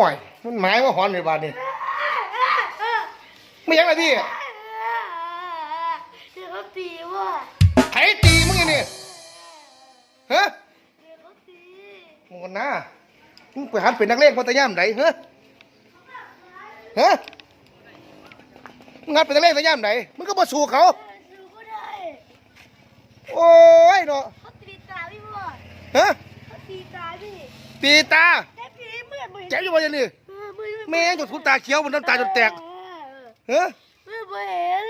ห่วยมันหมายว่าหอนในบาดนี่ไม่ยังไรพี่เดี๋ยวเขาตีว่ะไถตีมึงไงนี่ฮะเดี๋ยวเขาตีมึงกันนะมึงไปหันเป็นนักเลงพัทยามไหนฮะฮะมึงหันเป็นนักเลงพัทยามไหนมึงก็มาสู่เขาดูก็ได้โอ้ยเนาะเขาตีตาพี่พ่อฮะเขาตีตาพี่ตีตา แต่พี่เมื่อมือแจ๋วอยู่บ่ยังนี่เออมือแม่งจนทุนตาเขียวบนน้ำตาจนแตกฮะเมื่อมือเห็น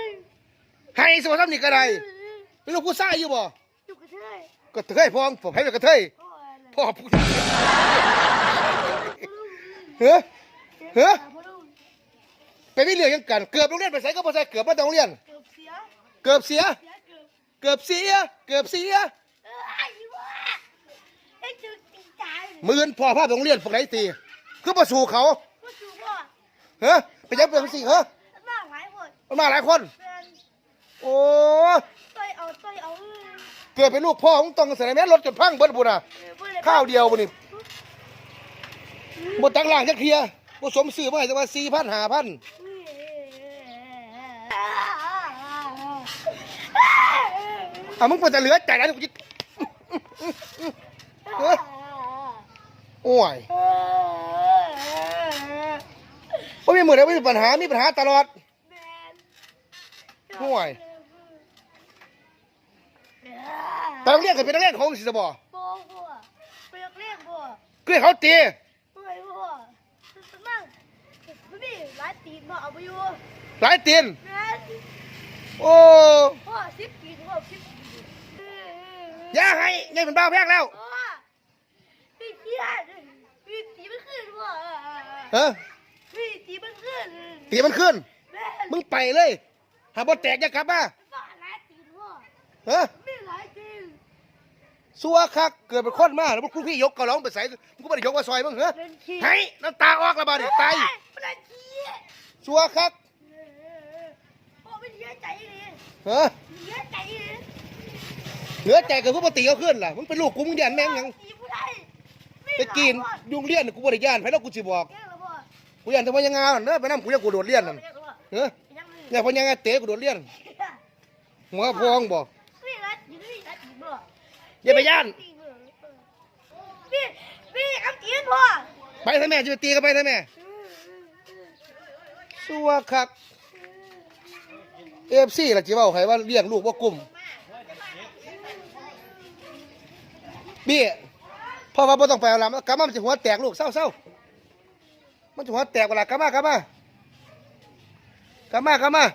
ให้สวัสดิ์นี่ก็ได้เป็นลูกผู้ชายอยู่บ่อยู่กับเธอก็เทยพองผมให้เป็นกระเทยพ่ออะไรพ่อพูดเฮ้ยเฮ้ยไปไม่เรื่องยังกันเกือบโรงเรียนไปใส่ก็บ่ใส่เกือบมาจากโรงเรียนเกือบเสีย เกือบเสียเสียเกือบเกือบเสียเกือบเสีย เออไอ้ว่าไอ้จุดตีตายมือนพ่อพาไปโรงเรียนพวกไหนตีคือประสู่เขาก็ชูพ่อเฮ้ยไปยังเป็นสิเฮ้ยมากหลายคนมันมาหลายคน เป็นโอ้ต่อยเอาต่อยเอาเออเกิดเป็นลูกพ่อมึงต้องเสนอแม่รถจนพังเบิดบุญอะเออบ่ได้ข้าวเดียวบุนี่บนตังล่างจะเคลียร์บสมซื้อมาให้แต่ว่าสี่พันห้าพันอะมึงควรจะเหลือใจนะทุกทีเฮ้ย โอ้ยเพราะมีมือเดียวไม่มีปัญหา มีปัญหาตลอดห่วยแต่โรงเรียนเคยเป็นนักเรียนของสิสบอบ่บ่ไปเรียกบ่เกลียดเขาตีเฮ้ยบ่นั่งมันมีหลายตีนบ่เอาไปอยู่หลายตีนแม่นโอ้พ่อสิบตีนพ่อสิบตีนอย่าให้ไงเป็นบ้าแพงแล้ว พ่อพี่เกียรพี่ตีมันขึ้นพ่อ ฮะพี่ตีมันขึ้นตีมันขึ้น แม่นมึงไปเลยหาบ่แตกอย่ากลับมาบ้าหลายตีนพ่อฮะไม่หลายตีนสัวคักเกิดเป็นคนมาแล้วพวกพี่ยกกระร้องไปใส่มึงก็ไม่ได้ยกมาซอยมึงเหรอเป็นขี้ให้น้ำตาออกแล้วบ้าดิตายเป็นขี้สัวคักพ่อเป็นเยอะใจเลยฮะเยอะใจเลยเหลือใจกับพวกปตีเขาขึ้นล่ะมึงเป็นลูกกูมึงยันแม่งหยังตีผู้ใดไปกินยุงเลี้ยนกูบ่ได้ย่านไผแล้วกูสิบอกแก้วพ่อกูย่านแต่ว่ายังงานเด้อไปนำกูจะกูโดดเลี้ยนนั่นแก้วพ่อเฮ้ยยังเลยเนี่ยเพนยังไงเตะกูโดดเลี้ยนหัวพองบ่พี่รัดอยู่นี่รัดอยู่บ่อย่าไปย่านพี่พี่คำตีนพ่อไปเถอะแม่จะไปตีกันไปเถอะแม่สัวคักเอฟซีล่ะจิเว้าใครว่าเลี้ยงลูกบ่กลุ่มบี้พ่อว่าบ่ต้องไปเอาลำกลับมามันจะหัวแตกลูกเศร้าๆ มันจะหัวแตกเวลากลับมากลับมากลับมากลับมา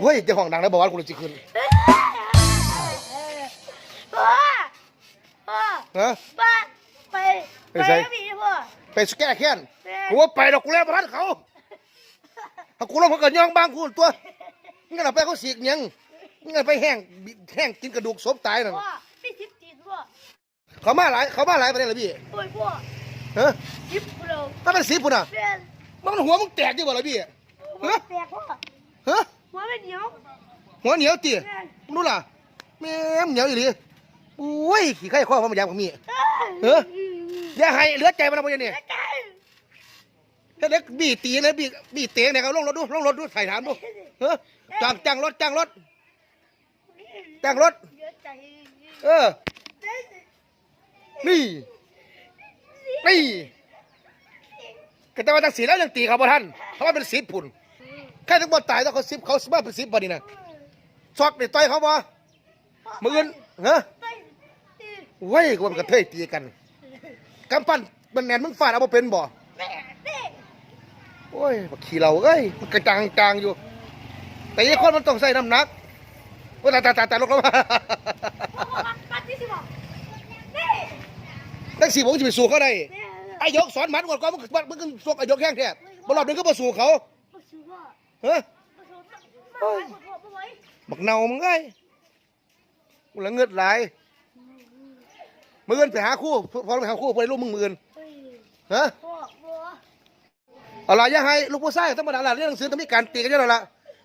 เฮ้ยเจะห้องดังแล้วบอกว่ากูจะขึ้นพ่อพ่อฮะป้าไปไปกับพี่พ่อไปสแก้แค้นกูว่าไปดอกกูแล้วประทันเขาถ้ากูลงเขาเกิดย่องบางกูตัวมึงกันเอาไปเขาสีกยัง มึงกันไปแห้งบิแห้งกินกระดูกศพตายนั่นพ่อพี่ทิพย์จีนพ่อเขามาหลายเขามาหลายประเด็นเลยพี่โอ้ยพ่อฮะทิพย์เราถ้าเป็นสีปุ่นอะเรียนมันหัวมึงแตกอยู่บ่ล่ะพี่หัวแตกพ่อฮะหัวไม่เหนียวหัวเหนียวตีเรียนมึงรู้ล่ะแม่มเหนียวอีหลีอุ้ยขี้ไข่ข้อมันมาอย่างผมมี เออ อย่าให้เหลือใจมันเอาไปอย่างนี้ใจถ้าเด็กบีตีเลยบีบีเตะเนี่ยเขาลงรถดูลงรถดูถ่ายถามดูเฮ้ยจ้างจ้างรถจ้างรถ จ้างรถ เออ นี่ นี่ก็แต่ว่าตั้งสีแล้วยังตีเขาบ่ทันเพราะว่าเป็นสิบพุ่นแค่ถึงบ่ตายต้องเขาสิบเขาสิบมาเป็นสิบบ่นี่นะซอกนี่ต่อยเขาบ่มืออื่นเฮ้ยเว้ยกูว่ามันกระเทยตีกันกำปั้นมันแนนมึงฟาดเอาบ่เป็นบ่โอ้ยบักขี้เราเอ้ยมันกระจางจางอยู่ แต่ยี่คนมันต้องใส่น้ำหนัก โอ้ตายตายตายตายลงแล้วมาตั้งสี่โมงจะไปสู้เขาได้ไอ้ยกสอนหมันก่อนก่อนมึงมึงมึงมึงสวกไอ้ยกแข้งแท้บอลรอบนึงก็มาสู้เขาเฮ้ยบักเนามึงไงกูละเงือดไหลายมือเงินไปหาคู่พอไปหาคู่ไปลูกมึงมือเงินเฮ้ยฮะอะไรย่าให้ลูกผู้ชายธรรมาด่าละเรื่องหนังสือต้องมีการตีกันเยอะแล้วล่ะ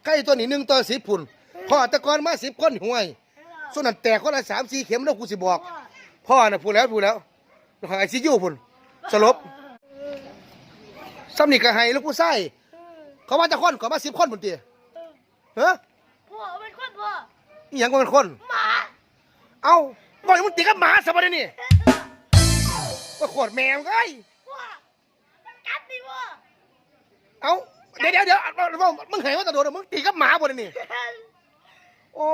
ใกล้ตัวนี้หนึ่งตัวสิบพุ่น พ่อแตะกอนมาสิบคนห่วยเออส่วนนั้นแตกคนละสามสี่เข็มแล้วกูสิบอกพ่อพ่อน่ะพูดแล้วพูดแล้วไอซียูพุ่นสลบซ้ำนี่ก็ให้ลูกผู้ไส้เขาว่าจะคนเขามาสิบคนพุ่นตีเฮ้อพ่อเป็นคนพ่ออีหยังก็เป็นคนหมาเอ้าบอกให้มึงตีกับหมาสบายนี่ว่าขวดแมวไงพ่อมันกัดดิพ่อเอ้าเดี๋ยวเดี๋ยวเดี๋ยวเอาเอาเอามึงเห็นว่าตะโดนมึงตีกับหมาบ่ได้นี่ โอ้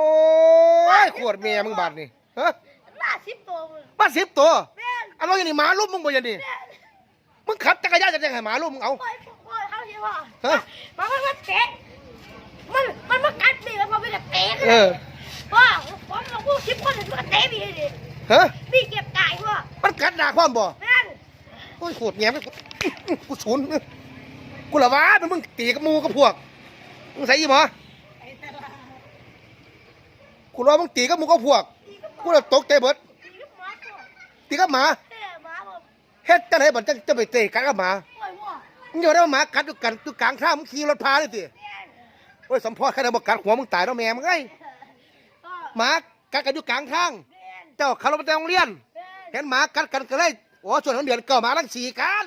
ยขวดแม่มึงบาดนี่ฮะหน้าสิบตัวมึงบ้านสิบตัวแม่นอันว่าอย่างนี้หมาลุมมึงบ่อย่างนี้แม่นมึงขับจักรยานจะยังไงหมาลุมมึงเอา ปล่อยปล่อยเขาใช่ป่ะฮะ มันมันมันเตะมันมันมากัดดิแล้วมันไม่ได้เตะเออพ่อผมเราพูดคลิปคนอื่นมันเตะพี่ดิฮะพี่เก็บไก่พ่อมันกัดหนาความบ่แม่นโอ้ยขวดแง่มึงกูศูนย์กูละว่ามันมึงตีกับหมูกับพวกมึงใส่ยี่หมอไอ้ตาลา กูรอมึงตีกับหมูกับพวก กูละตกใจเบิดตีกับหมาพ่อตีกับหมาเฮ็ดจังไดบัดจังจะไปเตะกัดกับหมาอยพ่อมึงอย่าได้ว่าหมากัดอยู่กันอยู่กลางทางมึงขี่รถพาเลยสิโอ้ยสมพอแค่ไหนบอกกัดหัวมึงตายแล้วแม่มึงไงหมากัดกันอยู่กลางทาง เจ้าขับรถมาจากโรงเรียน เห็นหมากัดกันก็เลยโอ้ส่วนของเดือนเก่าหมาทั้งสี่กัน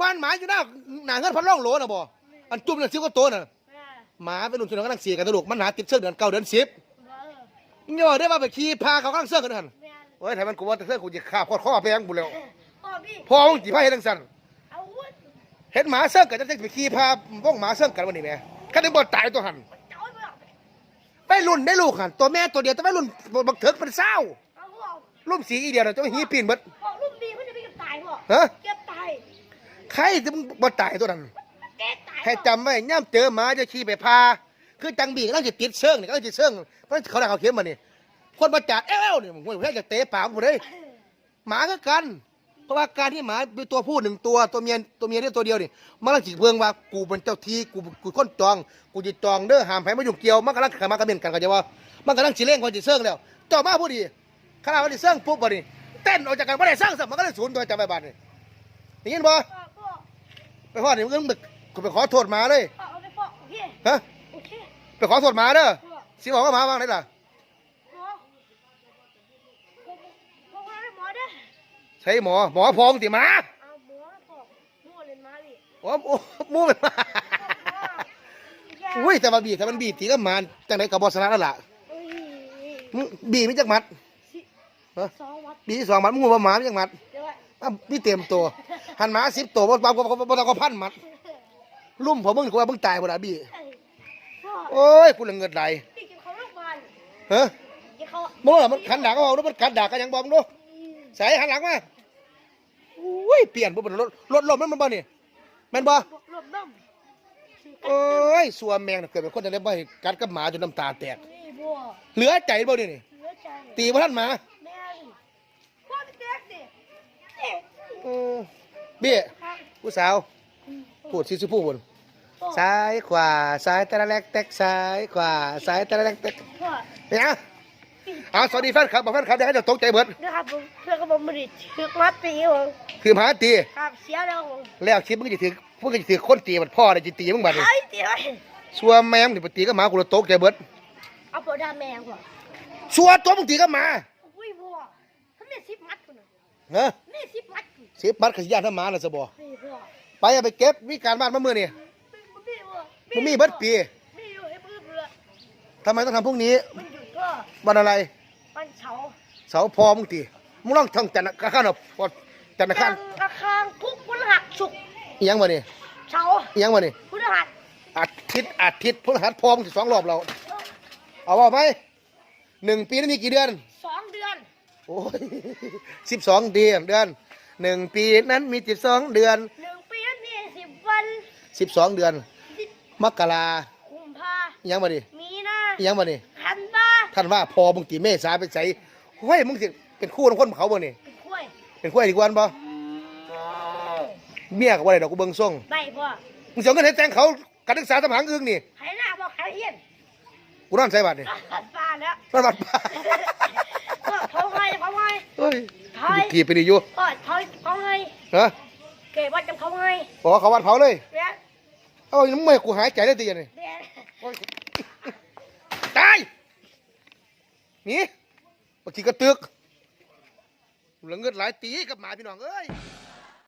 มันหมาอยู่หน้าหน้าเงินพันร่องโหลนะบ่อันจุ่มนั่นซิบก็โตน่ะหมาเป็นหนุ่มส่วนของทั้งสี่กันตลกมันหาติดเชื้อเดือนเก้าเดือนสิบ เออย่อได้ว่าไปขี่พาเขาข้างเสื้อกันหันแม่นโอ้ยถ้ามันกูว่าแต่เสื้อกูจะฆ่าพอดข้อไปยังบุญแล้วพ่อพี่พอมึงจีพาเห็นทั้งสันเอาวุ้นเห็นหมาเสื้อกันจะไปขี่พาบ้องหมาเสื้อกันวันนี้แม่คันได้บ่ตายตัวหันเจ้าไปเอาไปรุ่นได้ลูกหันตัวแม่ตัวเดียวแต่ไม่รุ่นบักเถิกเป็นเศร้าเอาพ่อรุ่มสีอีเดียวน่ะจะหีปีนเบิดพ่อลูกดีเขาจะไปเก็บตายพ่อฮะเก็บตายใครจะมึงบ่ตายตัวนั้นแกตายให้จำไว้ย่ำเจอหมาจะขี่ไปพา คือจังบีก็ต้องจะติดเชิงนี่ก็ต้องจะเชิงเพราะเขาได้เขาเข็มมานี่คนมาจัดเอ้วเนี่ยผมว่าจะเตะปากผมเลยหมาก็กัน เพราะว่าการที่หมาเป็นตัวผู้หนึ่งตัวตัวเมียตัวเมียได้ตัวเดียวนี่มันกำลังจิเพื่องว่ากูเป็นเจ้าทีกูกูค้นจอง กูจะจองเด้อห้ามใครมายุ่งเกี่ยวมันกำลังขามากระเบนกันก็จะว่า มันกำลังสิเล่งคนจะเชิงแล้วเจ้ามาผู้ดีขนาดวันนี้เชิงปุ๊บบ่นี่เต้นออกจากกันไม่ได้สร้างสัมมันก็เลยศูนย์ตัวจำไปบ้านนี่ได้ยินบ่พ่อพ่อไปพ่อนี่มึงมึงกูไปขอโทษหมาเลยพ่อเอาไปพ่อโอเคฮะโอเค ไปขอโทษหมาเด้อพ่อสิบอกว่าหมาบ้างได้ล่ะพ่อผมผมว่าให้หมอเด้อใช่หมอ หมอพองติหมาเอาหมอพอหมอเล่นมาดิโอ้โอ้มูเป็นมาอุ้ยแต่ว่าบีถ้ามันบีตีก็หมาจังไดกับบอสนะนั่นล่ะอุ้ยมึงบีไม่จักมัดสองวัดบีดสองมัดมึงว่าหมาไม่จักมัดเดี๋ยวไว้อะพี่เต็มตัวหันหมาสิบตัวบ่บ่บ่บ่บ่ต้องก็พันมัดลุ่มพอมึงกูว่ามึงตายบ่ล่ะบี เอ้ยพ่อโอ้ยกูละเงินไหลพี่กินเขาโรงพยาบาลเฮ้ยกินเขามึงล่ะมันขันดากก็เอาแล้วมันขันดากก็ยังบอกมึงดูใส่หันหลังมาอุ้ยเปลี่ยนบ่เป็นรถรถลมมันมันบ่นี่แม่นบ่รวบน้ำโอ้ยสัวแมงน่ะเกิดเป็นคนจะเล่นบ่ให้กัดกับหมาจนน้ำตาแตกนี่บัวเหลือใจบ่นี่นี่เหลือใจตีบ่ทันหมาแม่นพ่อพี่แจ๊กดินี่เออเบี้ยครับผู้สาวพูดสิสิพูดบน ซ้ายขวาซ้ายตะละแลกแตกซ้ายขวาซ้ายตะละแลกแตกพ่อเป็นไงเอาสวัสดีแฟนคลับบอกแฟนคลับอย่าให้เดี๋ยวตกใจเบิดนะครับผมเพื่อนก็บอกมาดิถึกมัดตีผมคือหมาตี ครับเสียแล้วผมแล้วคลิปมึงจะถือมึงจะถือคนตีมันพ่อเลยจะตีมึงบัดนี่ไอ้ตีไอ้สัวแมงนี่ไปตีกับหมากูละตกใจเบิดเอาปอดาแมงพ่อสัวตัวมึงตีกับหมาอุ้ยพ่อถ้าไม่สิบมัดคุณน่ะเฮ้ยไม่สิบมัดคุณสิบบัตรขยานถ้าหมาละสบอนี่พ่อไปเอาไปเก็บวิการบ้านมาเมื่อนี่ไม่พ่อ มันมีเบิดปีไม่อยู่ให้มือเบื่อทำไมต้องทำพวกนี้มันหยุดก็วันอะไร มันเฉาเสาพอมึงตีมึงลองท่องจันทร์กระข้านอะพอจันทร์กระข้าจันงกระคางทุกพฤหัสสุกร์อิหยังวะนี่เฉาอิหยังวะนี่พฤหัสอาทิตย์อาทิตย์พฤหัสพอมึงสิสองรอบเรา เอาว่าไหมหนึ่งปีนั้นมีกี่เดือน สองเดือนโอ้ยสิบสองเดือนเดือนหนึ่งปีนั้นมีสิบสองเดือนหนึ่งปีนั้นมีสิบวันสิบสองเดือนสิบ มกรากุมภาอิหยังวะนี่มีนาอิหยังวะนี่คันดาท่านว่าพอมึงตีเมษาไปใส่เฮ้ยมึงสิเป็นคู่ของคนเขาบ่นี่เป็นกล้วยเป็นคู่ไอ้ดีกวันบ่เมียกับว่าอะไรดอกกูเบิ่งส่งได้พ่อมึงเสียเงินให้แต่งเขาการศึกษาทำหางอึ้งนี่ไถหน้าบอกไถเฮียนกูนอนใส่บัตรนี่ตัดปลาแล้วนอนบัตรป้าพ่อเขาให้เขาให้เฮ้ยไทยกี่ปีนี่อยู่พ่อเขาเขาให้ฮะเก็บวัดจำเขาให้บอกเขาวัดเผาเลยแล้ว เอาอย่างนี้ไม่กูหายใจได้ตีอย่างนี้เดี๋ยวโอ้ยตายหนี่บางทีกระตึกเหลือเงินหลายตีกับหมาพี่น้องเอ้ยเ